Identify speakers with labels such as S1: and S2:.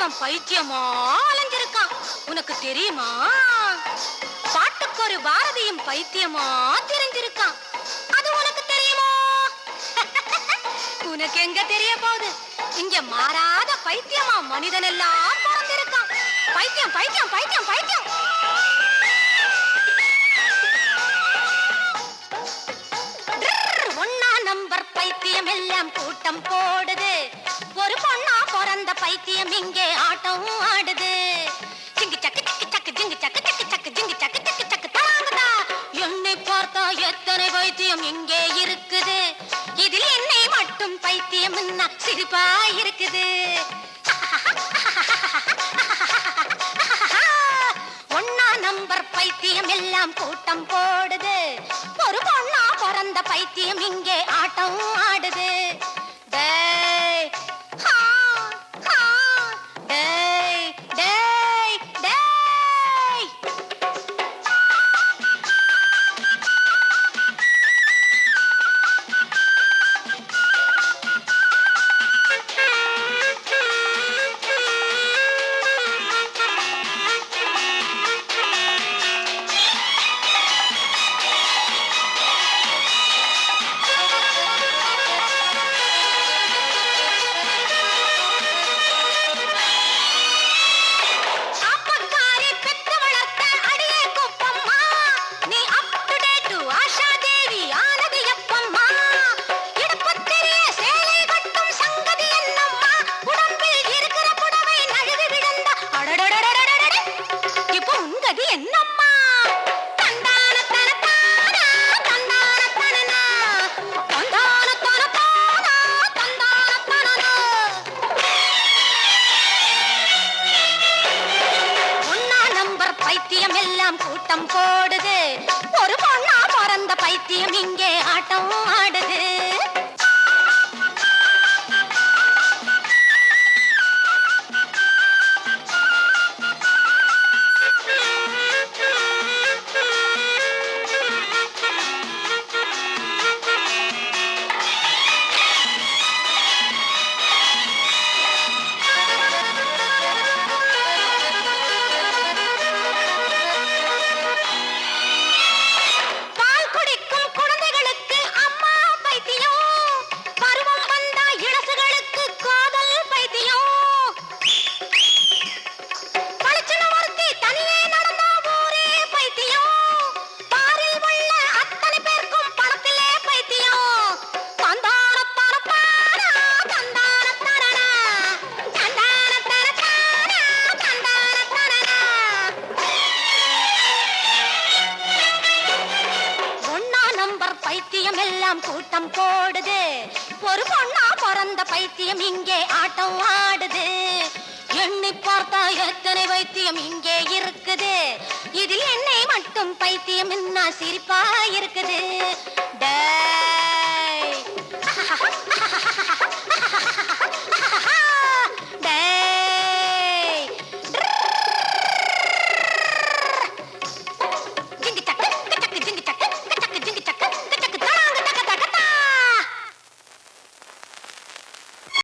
S1: அவன் பைத்தியமா அலைஞ்சிருக்கான்? உனக்கு தெரியுமா? பாட்டுக்கு ஒரு பாரதியும் பைத்தியமா தெரிஞ்சிருக்கான். அது உனக்கு தெரியுமா? உனக்கு எங்க தெரிய போகுது? இங்க மாறாத பைத்தியமா மனிதன் எல்லாம் பிறந்திருக்கான். பைத்தியம் பைத்தியம் பைத்தியம் பைத்தியம். ஒன்னா நம்பர் பைத்தியம் எல்லாம் கூட்டம் போடுது. ஒரு பொண்ணு பைத்தியம் இங்கே ஆட்டம் ஆடுது. ஜிங்கு சக்கு சக்கு சக்கு ஜிங்கு சக்கு சக்கு சக்கு ஜிங்கு சக்கு சக்கு சக்கு தலாங்குதா. என்னை பார்த்தா எத்தனை பைத்தியம் இங்கே இருக்குது. இதில் என்னை மட்டும் பைத்தியம் சிரிப்பா இருக்குது. ஒன்னா நம்பர் பைத்தியம் எல்லாம் கூட்டம் போடுது. ஒரு பொண்ணா பிறந்த பைத்தியம் இங்கே ஆட்டம் ஆடுது. ஒன்னா என்னம்மா? பைத்தியம் எல்லாம் கூட்டம் போடுது. ஒரு பொண்ணா பிறந்த பைத்தியம் இங்கே ஆட்டம் ஆடுது. கூட்டம் கூட்டம் போடுது. ஒரு பொண்ணா பிறந்த பைத்தியம் இங்கே ஆட்டம் ஆடுது. எண்ணி பார்த்தா எத்தனை பைத்தியம் இங்கே இருக்குது. இதில் என்னை மட்டும் பைத்தியம் என்ன சிரிப்பா இருக்குது. டே.